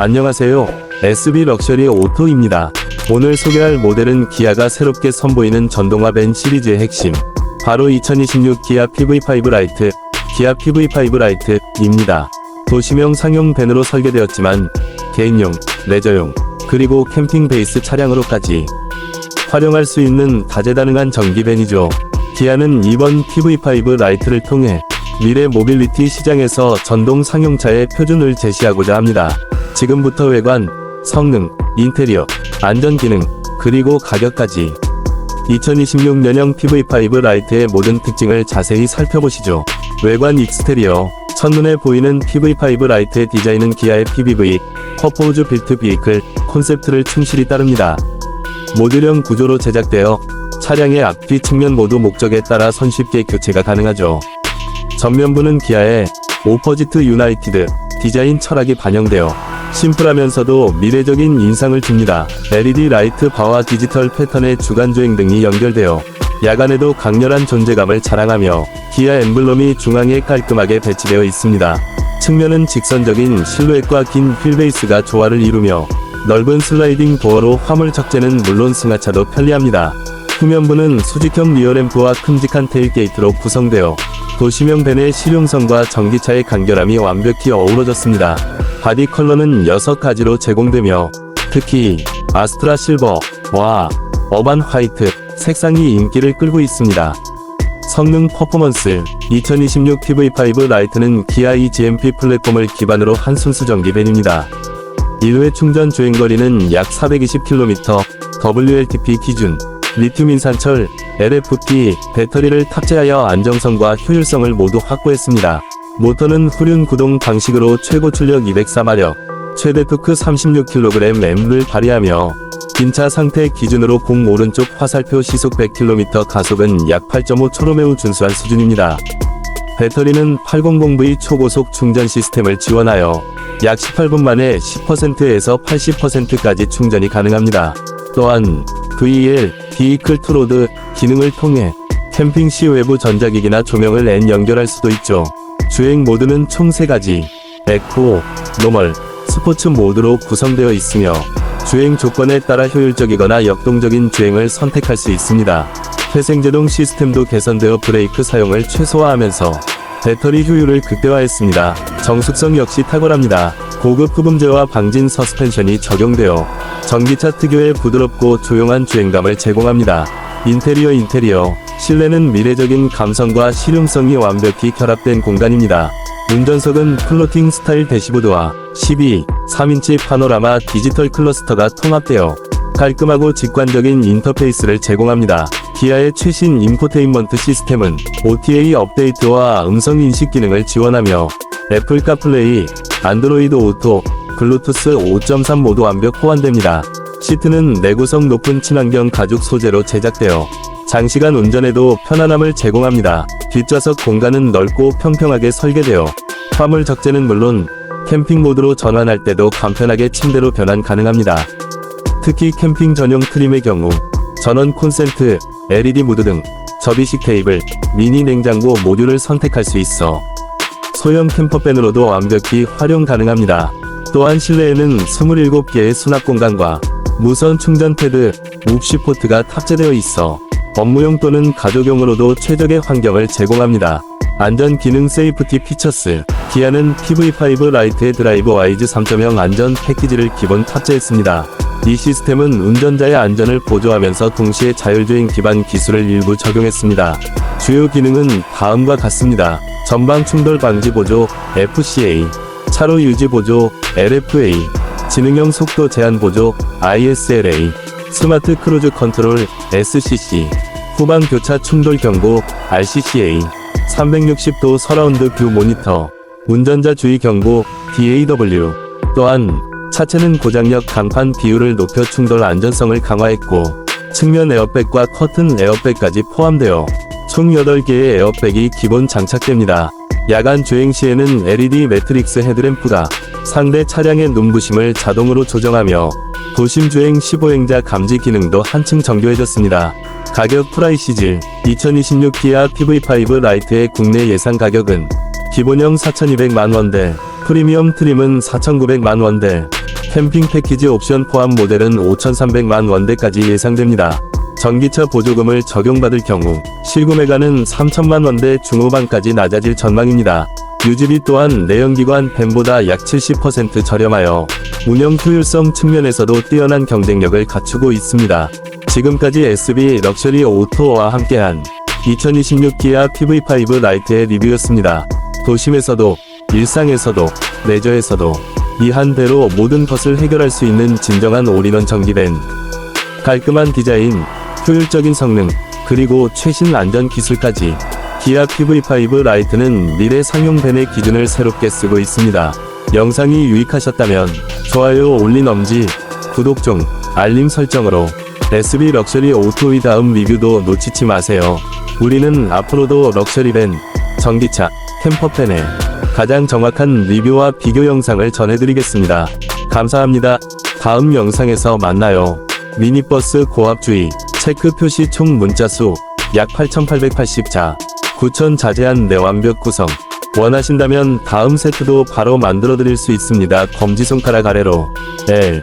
안녕하세요. SB 럭셔리 오토입니다. 오늘 소개할 모델은 기아가 새롭게 선보이는 전동화 벤 시리즈의 핵심. 바로 2026 기아 PV5 라이트, 기아 PV5 라이트입니다. 도시명 상용 벤으로 설계되었지만 개인용, 레저용, 그리고 캠핑 베이스 차량으로까지 활용할 수 있는 다재다능한 전기 벤이죠. 기아는 이번 PV5 라이트를 통해 미래 모빌리티 시장에서 전동 상용차의 표준을 제시하고자 합니다. 지금부터 외관, 성능, 인테리어, 안전 기능, 그리고 가격까지 2026년형 PV5 라이트의 모든 특징을 자세히 살펴보시죠. 외관 익스테리어 첫눈에 보이는 PV5 라이트의 디자인은 기아의 PBV, 퍼포즈 빌트 비이클 콘셉트를 충실히 따릅니다. 모듈형 구조로 제작되어 차량의 앞뒤 측면 모두 목적에 따라 손쉽게 교체가 가능하죠. 전면부는 기아의 오퍼지트 유나이티드 디자인 철학이 반영되어 심플하면서도 미래적인 인상을 줍니다. LED 라이트 바와 디지털 패턴의 주간 주행 등이 연결되어 야간에도 강렬한 존재감을 자랑하며 기아 엠블럼이 중앙에 깔끔하게 배치되어 있습니다. 측면은 직선적인 실루엣과 긴 휠베이스가 조화를 이루며 넓은 슬라이딩 도어로 화물 적재는 물론 승하차도 편리합니다. 후면부는 수직형 리어램프와 큼직한 테일게이트로 구성되어 도시명 벤의 실용성과 전기차의 간결함이 완벽히 어우러졌습니다. 바디 컬러는 6가지로 제공되며 특히 아스트라 실버 와 어반 화이트 색상이 인기를 끌고 있습니다. 성능 퍼포먼스 2026 PV5 라이트는 기아 eGMP 플랫폼을 기반으로 한 순수 전기 벤입니다. 1회 충전 주행 거리는 약 420km, WLTP 기준, 리튬 인산철, LFP 배터리를 탑재하여 안정성과 효율성을 모두 확보했습니다. 모터는 후륜 구동 방식으로 최고 출력 204마력, 최대 토크 36kgM을 발휘하며 긴차 상태 기준으로 공 오른쪽 화살표 시속 100km 가속은 약 8.5초로 매우 준수한 수준입니다. 배터리는 800V 초고속 충전 시스템을 지원하여 약 18분 만에 10%에서 80%까지 충전이 가능합니다. 또한 VL, 투로드 기능을 통해 캠핑 시 외부 전자기기나 조명을 N 연결할 수도 있죠. 주행 모드는 총 3가지, 에코, 노멀, 스포츠 모드로 구성되어 있으며 주행 조건에 따라 효율적이거나 역동적인 주행을 선택할 수 있습니다. 회생제동 시스템도 개선되어 브레이크 사용을 최소화하면서 배터리 효율을 극대화했습니다. 정숙성 역시 탁월합니다. 고급 흡음재와 방진 서스펜션이 적용되어 전기차 특유의 부드럽고 조용한 주행감을 제공합니다. 인테리어 인테리어 실내는 미래적인 감성과 실용성이 완벽히 결합된 공간입니다. 운전석은 플로팅 스타일 대시보드와 12, 3인치 파노라마 디지털 클러스터가 통합되어 깔끔하고 직관적인 인터페이스를 제공합니다. 기아의 최신 인포테인먼트 시스템은 OTA 업데이트와 음성 인식 기능을 지원하며 애플 카플레이, 안드로이드 오토, 블루투스 5.3 모두 완벽 호환됩니다. 시트는 내구성 높은 친환경 가죽 소재로 제작되어 장시간 운전에도 편안함을 제공합니다. 뒷좌석 공간은 넓고 평평하게 설계되어 화물 적재는 물론 캠핑 모드로 전환할 때도 간편하게 침대로 변환 가능합니다. 특히 캠핑 전용 트림의 경우 전원 콘센트, LED 무드 등 접이식 테이블, 미니 냉장고 모듈을 선택할 수 있어 소형 캠퍼밴으로도 완벽히 활용 가능합니다. 또한 실내에는 27개의 수납 공간과 무선 충전 패드, 옵시 포트가 탑재되어 있어 업무용 또는 가족용으로도 최적의 환경을 제공합니다. 안전 기능 세이프티 피처스 기아는 PV5 라이트의 드라이브 와이즈 3.0 안전 패키지를 기본 탑재했습니다. 이 시스템은 운전자의 안전을 보조하면서 동시에 자율주행 기반 기술을 일부 적용했습니다. 주요 기능은 다음과 같습니다. 전방 충돌 방지 보조 FCA, 차로 유지 보조 LFA, 지능형 속도 제한 보조 ISLA, 스마트 크루즈 컨트롤 SCC, 후방 교차 충돌 경고 RCCA, 360도 서라운드 뷰 모니터, 운전자 주의 경고 DAW. 또한 차체는 고장력 강판 비율을 높여 충돌 안전성을 강화했고 측면 에어백과 커튼 에어백까지 포함되어 총 8개의 에어백이 기본 장착됩니다. 야간 주행 시에는 LED 매트릭스 헤드램프가 상대 차량의 눈부심을 자동으로 조정하며 도심 주행 15행자 감지 기능도 한층 정교해졌습니다. 가격 프라이시즈 2026 기아 PV5 라이트의 국내 예상 가격은 기본형 4,200만 원대, 프리미엄 트림은 4,900만 원대, 캠핑 패키지 옵션 포함 모델은 5,300만 원대까지 예상됩니다. 전기차 보조금을 적용받을 경우 실구매가는 3천만 원대 중후반까지 낮아질 전망입니다. 유지비 또한 내연기관 벤보다 약 70% 저렴하여 운영 효율성 측면에서도 뛰어난 경쟁력을 갖추고 있습니다. 지금까지 SB 럭셔리 오토와 함께한 2026 기아 PV5 라이트의 리뷰였습니다. 도심에서도 일상에서도 레저에서도 이 한 대로 모든 것을 해결할 수 있는 진정한 올인원 전기벤. 깔끔한 디자인, 효율적인 성능, 그리고 최신 안전 기술까지 기아 PV5 라이트는 미래 상용 벤의 기준을 새롭게 쓰고 있습니다. 영상이 유익하셨다면 좋아요 올린 엄지, 구독 중, 알림 설정으로 SB 럭셔리 오토의 다음 리뷰도 놓치지 마세요. 우리는 앞으로도 럭셔리 벤, 전기차, 캠퍼팬의 가장 정확한 리뷰와 비교 영상을 전해드리겠습니다. 감사합니다. 다음 영상에서 만나요. 미니버스 고압주의, 체크 표시 총 문자 수, 약 8880자, 9000 자제한 내 완벽 구성. 원하신다면 다음 세트도 바로 만들어 드릴 수 있습니다. 검지손가락 아래로 L